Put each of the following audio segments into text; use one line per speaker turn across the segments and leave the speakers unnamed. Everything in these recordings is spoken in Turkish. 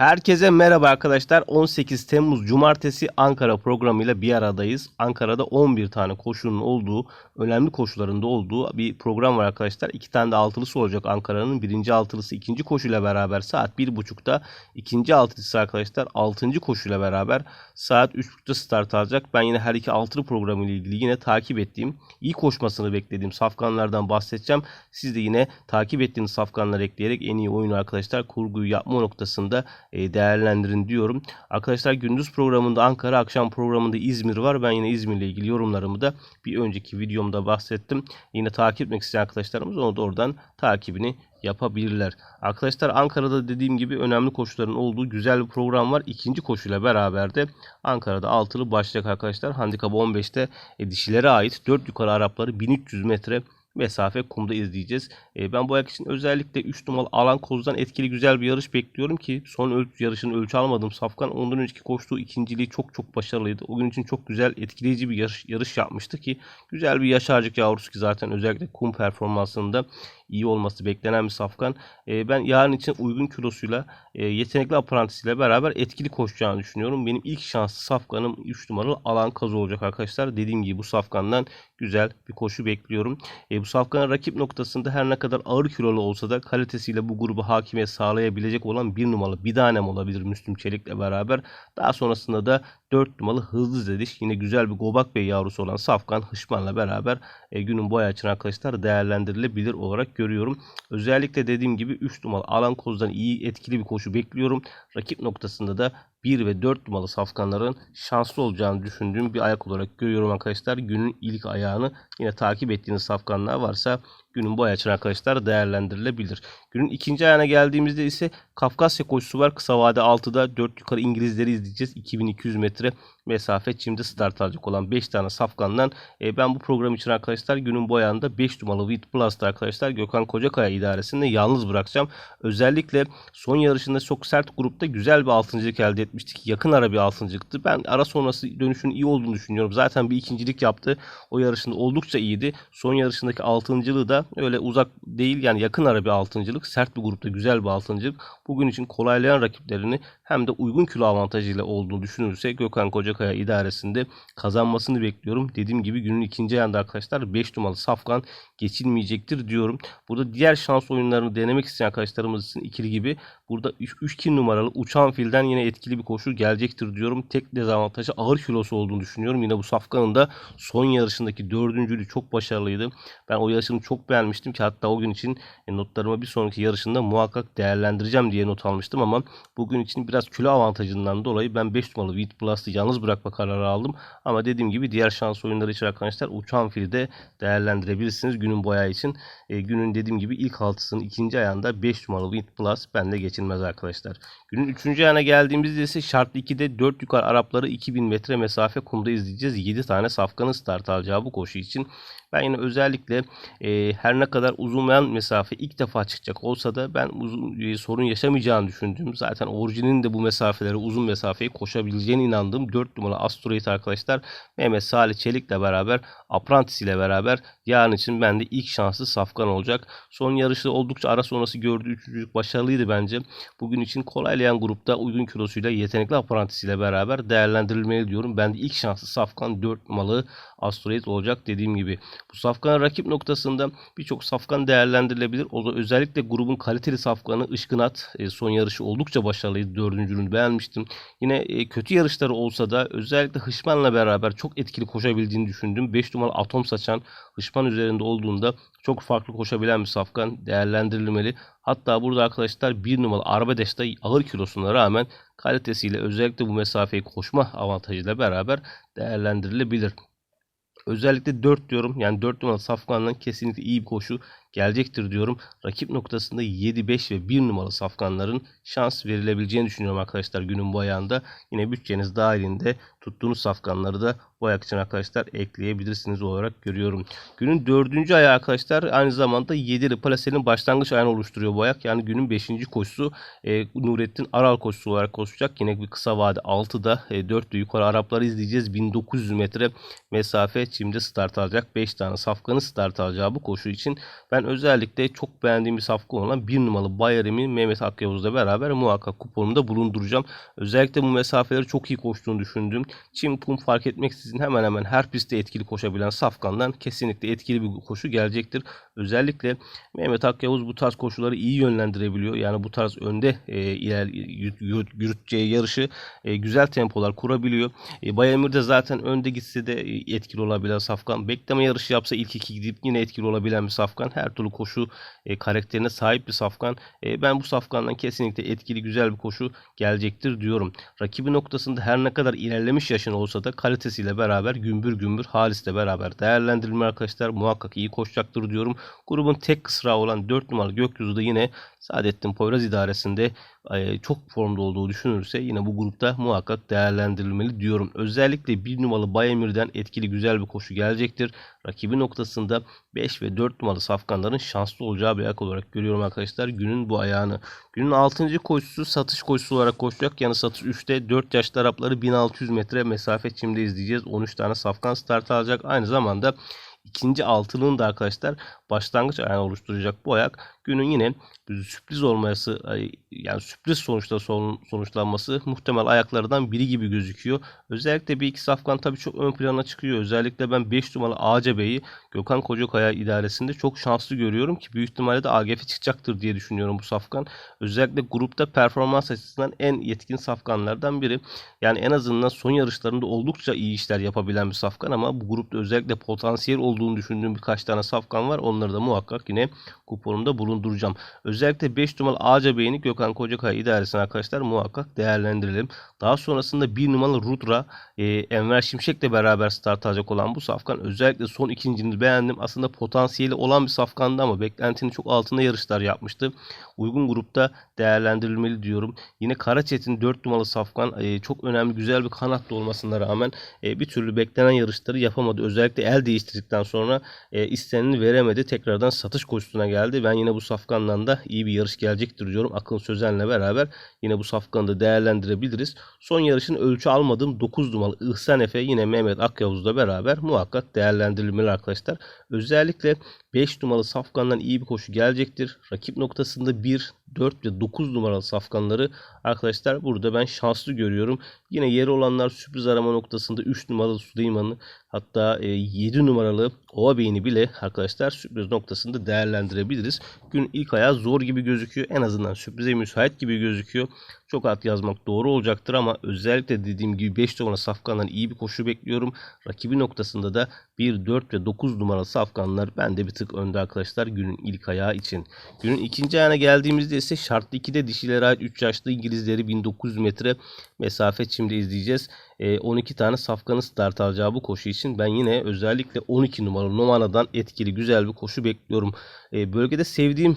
Herkese merhaba arkadaşlar. 18 Temmuz Cumartesi Ankara programıyla bir aradayız. Ankara'da 11 tane koşunun olduğu, önemli koşularında olduğu bir program var arkadaşlar. İki tane de altılısı olacak Ankara'nın. Birinci altılısı ikinci koşuyla beraber saat 1.30'da. ikinci altılısı arkadaşlar 6. koşuyla beraber saat 3.30'da start alacak. Ben yine her iki altılı programı ilgili yine takip ettiğim, iyi koşmasını beklediğim safkanlardan bahsedeceğim. Siz de yine takip ettiğiniz safkanları ekleyerek en iyi oyunu arkadaşlar kurguyu yapma noktasında değerlendirin diyorum. Arkadaşlar gündüz programında Ankara, akşam programında İzmir var. Ben yine İzmir'le ilgili yorumlarımı da bir önceki videomda bahsettim. Yine takip etmek isteyen arkadaşlarımız onu da oradan takibini yapabilirler. Arkadaşlar Ankara'da dediğim gibi önemli koşuların olduğu güzel bir program var. İkinci koşuyla beraber de Ankara'da altılı başlayacak arkadaşlar. Handikap 15'te e, dişilere ait 4 yukarı Arapları 1300 metre mesafe kumda izleyeceğiz. E, ben bu ayak için özellikle 3 numaralı alan kozdan etkili güzel bir yarış bekliyorum ki son ölç yarışını ölçü almadığım Safkan ondan önceki koştuğu ikinciliği çok çok başarılıydı. O gün için çok güzel etkileyici bir yarış, yarış yapmıştı ki güzel bir yaşarcık yavrusu ki zaten özellikle kum performansında iyi olması beklenen bir safkan. E, ben yarın için uygun kilosuyla e, yetenekli aprantisiyle beraber etkili koşacağını düşünüyorum. Benim ilk şanslı safkanım 3 numaralı alan kazı olacak arkadaşlar. Dediğim gibi bu safkandan güzel bir koşu bekliyorum. E, bu safkanın rakip noktasında her ne kadar ağır kilolu olsa da kalitesiyle bu grubu hakimiyet sağlayabilecek olan bir numaralı bir tanem olabilir Müslüm Çelik'le beraber. Daha sonrasında da 4 numaralı hızlı zediş yine güzel bir Gobak Bey yavrusu olan Safkan Hışman'la beraber e, günün boy açın arkadaşlar değerlendirilebilir olarak görüyorum. Özellikle dediğim gibi 3 numaralı alan kozdan iyi etkili bir koşu bekliyorum. Rakip noktasında da 1 ve 4 numaralı safkanların şanslı olacağını düşündüğüm bir ayak olarak görüyorum arkadaşlar. Günün ilk ayağını yine takip ettiğiniz safkanlar varsa günün boy açın arkadaşlar değerlendirilebilir. Günün ikinci ayağına geldiğimizde ise Kafkasya koşusu var. Kısa vade 6'da 4 yukarı İngilizleri izleyeceğiz. 2200 metre mesafe şimdi start alacak olan 5 tane safkandan e, ben bu program için arkadaşlar günün boyanda 5 numaralı Wheat Plus'ta arkadaşlar Gökhan Kocakaya idaresinde yalnız bırakacağım. Özellikle son yarışında çok sert grupta güzel bir altıncılık elde etmiştik. Yakın ara bir altıncılıktı. Ben ara sonrası dönüşün iyi olduğunu düşünüyorum. Zaten bir ikincilik yaptı. O yarışında oldukça iyiydi. Son yarışındaki altıncılığı da öyle uzak değil yani yakın ara bir altıncılık. Sert bir grupta güzel bir altıncılık. Bugün için kolaylayan rakiplerini hem de uygun kilo avantajıyla olduğunu düşünürse Gökhan Kocakaya idaresinde kazanmasını bekliyorum. Dediğim gibi günün ikinci ayında arkadaşlar 5 numaralı Safkan geçilmeyecektir diyorum. Burada diğer şans oyunlarını denemek isteyen arkadaşlarımız için ikili gibi burada 3-2 numaralı uçan filden yine etkili bir koşu gelecektir diyorum. Tek dezavantajı ağır kilosu olduğunu düşünüyorum. Yine bu Safkan'ın da son yarışındaki dördüncülüğü çok başarılıydı. Ben o yarışını çok beğenmiştim ki hatta o gün için e, notlarıma bir sonraki yarışında muhakkak değerlendireceğim diye not almıştım ama bugün için biraz kilo avantajından dolayı ben 5 numaralı Wheat Plus'ı yalnız bırakma kararı aldım. Ama dediğim gibi diğer şans oyunları için arkadaşlar uçan fili de değerlendirebilirsiniz günün boya için. E, günün dediğim gibi ilk altısının ikinci ayağında 5 numaralı Wheat Plus bende geçilmez arkadaşlar. Günün üçüncü ayağına geldiğimizde ise şartlı 2'de 4 yukarı Arapları 2000 metre mesafe kumda izleyeceğiz. 7 tane safkanın start alacağı bu koşu için ben yine özellikle e, her ne kadar uzunlayan mesafe ilk defa çıkacak olsa da ben uzun e, sorun yaşamayacağını düşündüğüm zaten orijinin de bu mesafeleri uzun mesafeyi koşabileceğine inandığım 4 numaralı Asteroid arkadaşlar Mehmet Salih Çelik'le beraber Apprentice ile beraber yarın için bende ilk şanslı safkan olacak. Son yarışı oldukça ara sonrası gördüğü üçüncülük başarılıydı bence. Bugün için kolaylayan grupta uygun kilosuyla yetenekli Apprentice ile beraber değerlendirilmeli diyorum. Bende ilk şanslı safkan 4 numaralı Asteroid olacak dediğim gibi. Bu safkan rakip noktasında birçok safkan değerlendirilebilir. O da özellikle grubun kaliteli safkanı Işkınat e, son yarışı oldukça başarılıydı. Dördüncülüğünü beğenmiştim. Yine e, kötü yarışları olsa da özellikle Hışman'la beraber çok etkili koşabildiğini düşündüm. 5 numaralı atom saçan Hışman üzerinde olduğunda çok farklı koşabilen bir safkan değerlendirilmeli. Hatta burada arkadaşlar 1 numaralı Arbedeş'te ağır kilosuna rağmen kalitesiyle özellikle bu mesafeyi koşma avantajıyla beraber değerlendirilebilir. Özellikle 4 diyorum. Yani 4 numaralı Safkan'dan kesinlikle iyi bir koşu gelecektir diyorum. Rakip noktasında 7, 5 ve 1 numaralı Safkanların şans verilebileceğini düşünüyorum arkadaşlar günün bu ayağında. Yine bütçeniz dahilinde tuttuğunuz safkanları da bu ayak için arkadaşlar ekleyebilirsiniz olarak görüyorum. Günün dördüncü ayağı arkadaşlar aynı zamanda 7'li plasenin başlangıç ayağını oluşturuyor bu ayak. Yani günün 5. koşusu e, Nurettin Aral koşusu olarak koşacak. Yine bir kısa vade 6'da e, 4'lü yukarı Arapları izleyeceğiz. 1900 metre mesafe şimdi start alacak. 5 tane safkanı start alacağı bu koşu için ben ben özellikle çok beğendiğim bir safkan olan bir numaralı Bayerimi Mehmet Akyavuz'la beraber muhakkak kuponumda bulunduracağım. Özellikle bu mesafeleri çok iyi koştuğunu düşündüm. Çim kum fark etmeksizin hemen hemen her pistte etkili koşabilen safkandan kesinlikle etkili bir koşu gelecektir. Özellikle Mehmet Akyavuz bu tarz koşuları iyi yönlendirebiliyor. Yani bu tarz önde e, iler yürüteceği yarışı e, güzel tempolar kurabiliyor. E, Bayemir de zaten önde gitse de e, etkili olabilen safkan. Bekleme yarışı yapsa ilk iki gidip yine etkili olabilen bir safkan. Her türlü koşu e, karakterine sahip bir safkan. E, ben bu safkandan kesinlikle etkili güzel bir koşu gelecektir diyorum. Rakibi noktasında her ne kadar ilerlemiş yaşın olsa da kalitesiyle beraber gümbür gümbür Halis'le beraber değerlendirilme arkadaşlar. Muhakkak iyi koşacaktır diyorum. Grubun tek kısrağı olan 4 numaralı Gökyüzü de yine Saadettin Poyraz idaresinde e, çok formda olduğu düşünülürse yine bu grupta muhakkak değerlendirilmeli diyorum. Özellikle bir numaralı Bayemir'den etkili güzel bir koşu gelecektir. Rakibi noktasında 5 ve 4 numaralı safkanların şanslı olacağı bir ayak olarak görüyorum arkadaşlar günün bu ayağını. Günün 6. koşusu satış koşusu olarak koşacak. Yani satış 3'te 4 yaşlı Arapları 1600 metre mesafe çimde izleyeceğiz. 13 tane safkan start alacak. Aynı zamanda ikinci altının da arkadaşlar başlangıç ayağını oluşturacak bu ayak günün yine sürpriz olması yani sürpriz sonuçta sonuçlanması muhtemel ayaklardan biri gibi gözüküyor. Özellikle bir iki safkan tabii çok ön plana çıkıyor. Özellikle ben 5 numaralı ACB'yi Gökhan Kocakaya idaresinde çok şanslı görüyorum ki büyük ihtimalle de AGF çıkacaktır diye düşünüyorum bu safkan. Özellikle grupta performans açısından en yetkin safkanlardan biri. Yani en azından son yarışlarında oldukça iyi işler yapabilen bir safkan ama bu grupta özellikle potansiyel olduğunu düşündüğüm birkaç tane safkan var. Onları da muhakkak yine kuponumda bulunduracağım. Özellikle 5 numaralı Ağaca Bey'ini Gökhan Kocakaya idaresine arkadaşlar muhakkak değerlendirelim. Daha sonrasında 1 numaralı Rudra e, Enver Şimşek'le beraber start alacak olan bu safkan özellikle son ikincini beğendim. Aslında potansiyeli olan bir safkandı ama beklentinin çok altında yarışlar yapmıştı. Uygun grupta değerlendirilmeli diyorum. Yine Karaçetin 4 numaralı safkan e, çok önemli güzel bir kanatlı olmasına rağmen e, bir türlü beklenen yarışları yapamadı. Özellikle el değiştirdikten sonra e, isteneni veremedi. Tekrardan satış koşusuna geldi. Ben yine bu safkandan da iyi bir yarış gelecektir diyorum. Akın Sözen'le beraber yine bu safkanı da değerlendirebiliriz. Son yarışın ölçü almadığım 9 numaralı İhsan Efe yine Mehmet Akyavuz'la beraber muhakkak değerlendirilmeli arkadaşlar. Özellikle 5 numaralı safkandan iyi bir koşu gelecektir. Rakip noktasında 1, 4 ve 9 numaralı safkanları arkadaşlar burada ben şanslı görüyorum. Yine yeri olanlar sürpriz arama noktasında 3 numaralı Süleyman'ı hatta 7 e, numaralı Ova Bey'ini bile arkadaşlar sürpriz noktasında değerlendirebiliriz. Gün ilk ayağı zor gibi gözüküyor. En azından sürprize müsait gibi gözüküyor. Çok at yazmak doğru olacaktır ama özellikle dediğim gibi 5 numara safkandan iyi bir koşu bekliyorum. Rakibi noktasında da 1, 4 ve 9 numaralı safkanlar bende bir tık önde arkadaşlar günün ilk ayağı için. Günün ikinci ayağına geldiğimizde ise şartlı 2'de dişilere ait 3 yaşlı İngilizleri 1900 metre mesafe çimde izleyeceğiz. 12 tane safkanı start alacağı bu koşu için ben yine özellikle 12 numaralı numaradan etkili güzel bir koşu bekliyorum. Bölgede sevdiğim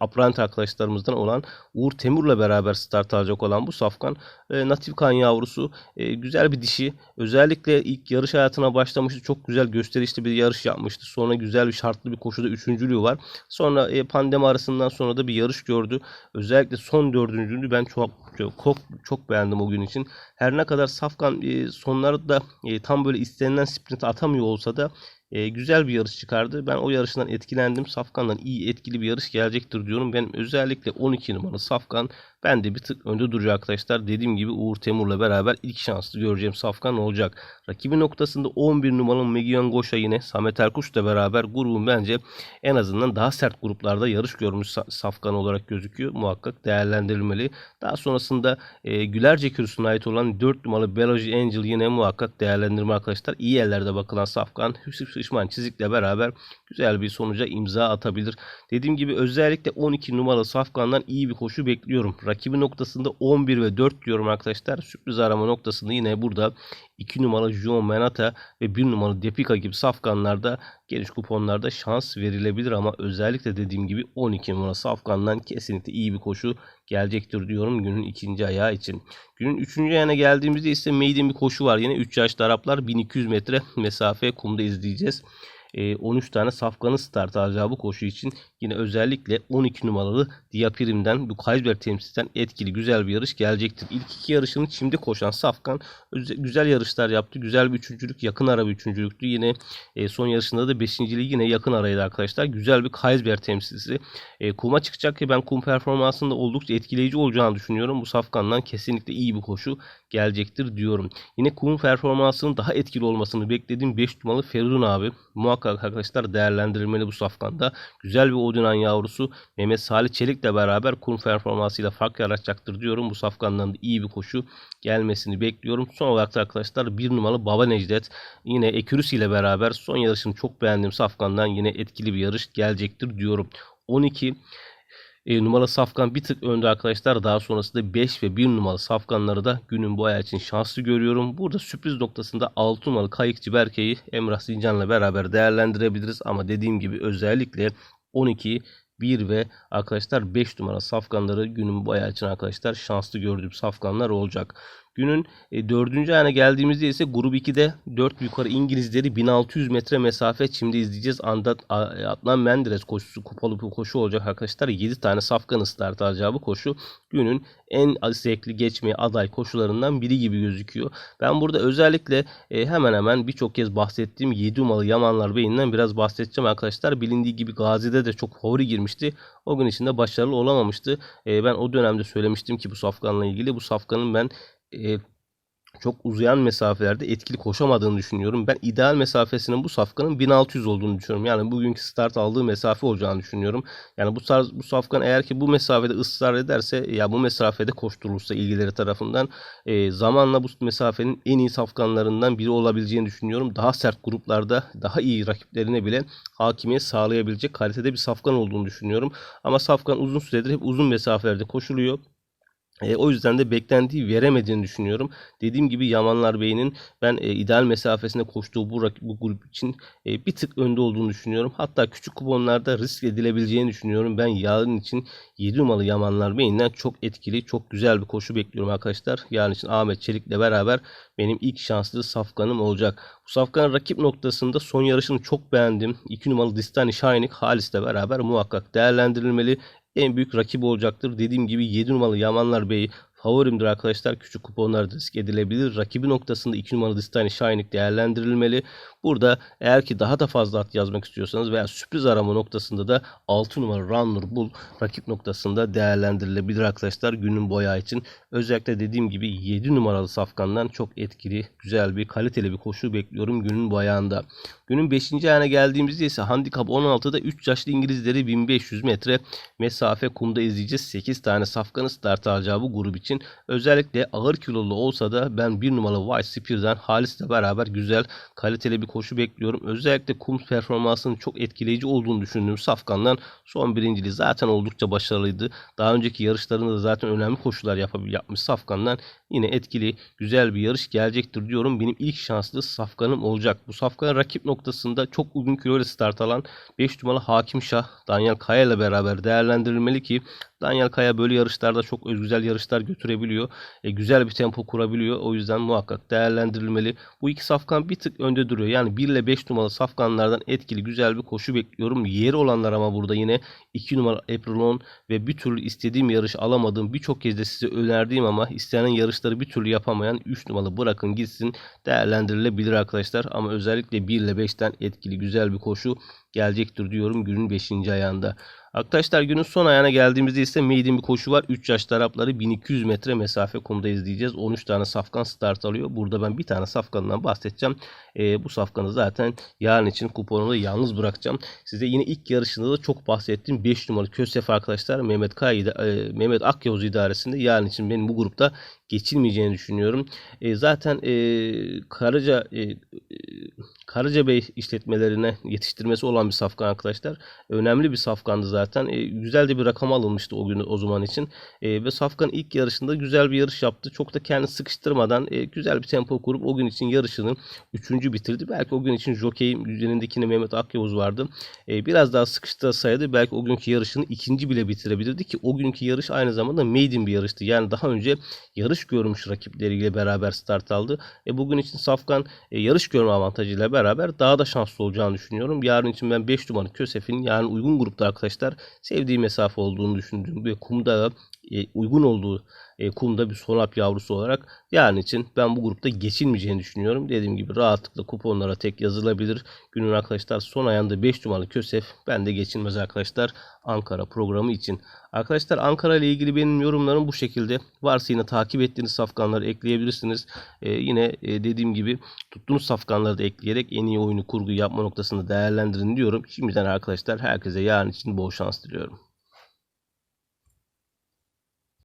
Aprant arkadaşlarımızdan olan Uğur Temur'la beraber start alacak olan bu safkan natif kan yavrusu güzel bir dişi. Özellikle ilk yarış hayatına başlamıştı. Çok güzel gösterişli bir yarış yapmıştı. Sonra güzel bir şartlı bir koşuda üçüncülüğü var. Sonra pandemi arasından sonra da bir yarış gördü. Özellikle son dördüncülüğü ben çok çok çok beğendim o gün için. Her ne kadar Safkan e, sonlarda e, tam böyle istenilen sprint atamıyor olsa da e, güzel bir yarış çıkardı. Ben o yarıştan etkilendim. Safkan'dan iyi etkili bir yarış gelecektir diyorum. Ben özellikle 12 numaralı Safkan ben de bir tık önde duruyor arkadaşlar. Dediğim gibi Uğur Temur'la beraber ilk şanslı göreceğim Safkan olacak. Rakibi noktasında 11 numaralı Megiyan Goşa yine Samet Erkuş'la beraber grubun bence en azından daha sert gruplarda yarış görmüş Safkan olarak gözüküyor. Muhakkak değerlendirilmeli. Daha sonrasında e, Gülerce Kürsü'ne ait olan 4 numaralı Beloji Angel yine muhakkak değerlendirme arkadaşlar. İyi yerlerde bakılan Safkan Hüsnü Şişman Çizik'le beraber güzel bir sonuca imza atabilir. Dediğim gibi özellikle 12 numaralı Safkan'dan iyi bir koşu bekliyorum. Rakibi noktasında 11 ve 4 diyorum arkadaşlar. Sürpriz arama noktasında yine burada 2 numaralı Juan Menata ve 1 numaralı Depika gibi safkanlarda geniş kuponlarda şans verilebilir ama özellikle dediğim gibi 12 numara safkandan kesinlikle iyi bir koşu gelecektir diyorum günün ikinci ayağı için. Günün üçüncü ayağına geldiğimizde ise maiden bir koşu var. Yine 3 yaşlı Araplar 1200 metre mesafe kumda izleyeceğiz. E, 13 tane safkanın start alacağı bu koşu için yine özellikle 12 numaralı Diapirim'den bu Kaysberg temsilciden etkili güzel bir yarış gelecektir. İlk iki yarışını şimdi koşan Safkan güzel yarışlar yaptı. Güzel bir üçüncülük yakın ara bir üçüncülüktü. Yine e, son yarışında da beşinciliği yine yakın araydı arkadaşlar. Güzel bir Kaysberg temsilcisi. E, kuma çıkacak ki ben kum performansında oldukça etkileyici olacağını düşünüyorum. Bu Safkan'dan kesinlikle iyi bir koşu gelecektir diyorum. Yine kum performansının daha etkili olmasını beklediğim 5 numaralı Feridun abi. Muhakkak arkadaşlar değerlendirilmeli bu Safkan'da. Güzel bir Odinan yavrusu Mehmet Salih Çelik'le beraber kum performansıyla fark yaratacaktır diyorum. Bu Safkan'dan da iyi bir koşu gelmesini bekliyorum. Son olarak da arkadaşlar 1 numaralı Baba Necdet yine Ekürüs ile beraber son yarışını çok beğendiğim Safkan'dan yine etkili bir yarış gelecektir diyorum. 12 e, numaralı safkan bir tık önde arkadaşlar. Daha sonrasında 5 ve 1 numaralı safkanları da günün bu ayağı için şanslı görüyorum. Burada sürpriz noktasında 6 numaralı Kayıkçı Berke'yi Emrah Sincan'la beraber değerlendirebiliriz. Ama dediğim gibi özellikle 12, 1 ve arkadaşlar 5 numara safkanları günün bu ayağı için arkadaşlar şanslı gördüğüm safkanlar olacak. Günün e, dördüncü ayına geldiğimizde ise grup 2'de 4 yukarı İngilizleri 1600 metre mesafe şimdi izleyeceğiz. Andat, A- Adnan Menderes koşusu kupalı bir koşu olacak arkadaşlar. 7 tane safkanın start alacağı bu koşu günün en zevkli geçmeye aday koşularından biri gibi gözüküyor. Ben burada özellikle e, hemen hemen birçok kez bahsettiğim 7 numaralı Yamanlar Bey'inden biraz bahsedeceğim arkadaşlar. Bilindiği gibi Gazi'de de çok favori girmişti. O gün içinde başarılı olamamıştı. E, ben o dönemde söylemiştim ki bu safkanla ilgili bu safkanın ben e, çok uzayan mesafelerde etkili koşamadığını düşünüyorum. Ben ideal mesafesinin bu safkanın 1600 olduğunu düşünüyorum. Yani bugünkü start aldığı mesafe olacağını düşünüyorum. Yani bu tarz bu safkan eğer ki bu mesafede ısrar ederse ya bu mesafede koşturulursa ilgileri tarafından e, zamanla bu mesafenin en iyi safkanlarından biri olabileceğini düşünüyorum. Daha sert gruplarda daha iyi rakiplerine bile hakimiyet sağlayabilecek kalitede bir safkan olduğunu düşünüyorum. Ama safkan uzun süredir hep uzun mesafelerde koşuluyor. E, o yüzden de beklentiyi veremediğini düşünüyorum. Dediğim gibi Yamanlar Bey'in ben e, ideal mesafesinde koştuğu bu, bu grup için e, bir tık önde olduğunu düşünüyorum. Hatta küçük kuponlarda risk edilebileceğini düşünüyorum. Ben yarın için 7 numaralı Yamanlar Bey'inden çok etkili, çok güzel bir koşu bekliyorum arkadaşlar. Yarın için Ahmet Çelik'le beraber benim ilk şanslı safkanım olacak. Bu safkanın rakip noktasında son yarışını çok beğendim. 2 numaralı Distani Shining Halis'le beraber muhakkak değerlendirilmeli en büyük rakip olacaktır. Dediğim gibi 7 numaralı Yamanlar Bey favorimdir arkadaşlar. Küçük kuponlarda risk edilebilir. Rakibi noktasında 2 numaralı Distani Shining değerlendirilmeli. Burada eğer ki daha da fazla at yazmak istiyorsanız veya sürpriz arama noktasında da 6 numara Runner Bull rakip noktasında değerlendirilebilir arkadaşlar günün boyağı için. Özellikle dediğim gibi 7 numaralı safkandan çok etkili, güzel bir kaliteli bir koşu bekliyorum günün boyağında. Günün 5. ayağına geldiğimizde ise handikap 16'da 3 yaşlı İngilizleri 1500 metre mesafe kumda izleyeceğiz. 8 tane safkanı start alacağı bu grup için. Özellikle ağır kilolu olsa da ben 1 numaralı White Spear'dan Halis'le beraber güzel kaliteli bir koşu bekliyorum. Özellikle kum performansının çok etkileyici olduğunu düşündüğüm Safkan'dan son birinciliği zaten oldukça başarılıydı. Daha önceki yarışlarında da zaten önemli koşular yapabil yapmış Safkan'dan yine etkili güzel bir yarış gelecektir diyorum. Benim ilk şanslı Safkan'ım olacak. Bu Safkan rakip noktasında çok uzun kiloyla start alan 5 numaralı Hakim Şah Daniel Kaya ile beraber değerlendirilmeli ki Daniel Kaya böyle yarışlarda çok güzel yarışlar götürebiliyor. E, güzel bir tempo kurabiliyor. O yüzden muhakkak değerlendirilmeli. Bu iki safkan bir tık önde duruyor. Yani 1 ile 5 numaralı safkanlardan etkili güzel bir koşu bekliyorum. Yeri olanlar ama burada yine 2 numara Aprilon ve bir türlü istediğim yarış alamadığım birçok kez de size önerdiğim ama istenen yarışları bir türlü yapamayan 3 numaralı bırakın gitsin değerlendirilebilir arkadaşlar. Ama özellikle 1 ile 5'ten etkili güzel bir koşu gelecektir diyorum günün 5. ayağında. Arkadaşlar günün son ayağına geldiğimizde ise maiden bir koşu var. 3 yaş tarafları 1200 metre mesafe kumda izleyeceğiz. 13 tane safkan start alıyor. Burada ben bir tane safkandan bahsedeceğim. Ee, bu safkanı zaten yarın için kuponunu yalnız bırakacağım. Size yine ilk yarışında da çok bahsettiğim 5 numaralı Kösef arkadaşlar Mehmet Kay, e, Mehmet Akyavuz idaresinde yarın için benim bu grupta geçilmeyeceğini düşünüyorum. E, zaten e, Karaca e, e, Karacabey işletmelerine yetiştirmesi olan bir safkan arkadaşlar. Önemli bir safkandı zaten. E, güzel de bir rakam alınmıştı o gün o zaman için. E, ve safkan ilk yarışında güzel bir yarış yaptı. Çok da kendini sıkıştırmadan e, güzel bir tempo kurup o gün için yarışını üçüncü bitirdi. Belki o gün için jokeyim üzerindekine Mehmet Akyavuz vardı. E, biraz daha sıkıştırsaydı belki o günkü yarışını ikinci bile bitirebilirdi ki o günkü yarış aynı zamanda maiden bir yarıştı. Yani daha önce yarış görmüş rakipleriyle beraber start aldı. E, bugün için Safkan e, yarış görme avantajıyla beraber daha da şanslı olacağını düşünüyorum. Yarın için ben 5 numaralı Kösef'in yani uygun grupta arkadaşlar sevdiği mesafe olduğunu düşündüğüm ve kumda uygun olduğu e, kumda bir sonap yavrusu olarak yarın için ben bu grupta geçilmeyeceğini düşünüyorum. Dediğim gibi rahatlıkla kuponlara tek yazılabilir. Günün arkadaşlar son ayında 5 numaralı Kösef ben de geçilmez arkadaşlar Ankara programı için. Arkadaşlar Ankara ile ilgili benim yorumlarım bu şekilde. Varsa yine takip ettiğiniz safkanları ekleyebilirsiniz. E, yine e, dediğim gibi tuttuğunuz safkanları da ekleyerek en iyi oyunu kurgu yapma noktasında değerlendirin diyorum. Şimdiden arkadaşlar herkese yarın için bol şans diliyorum.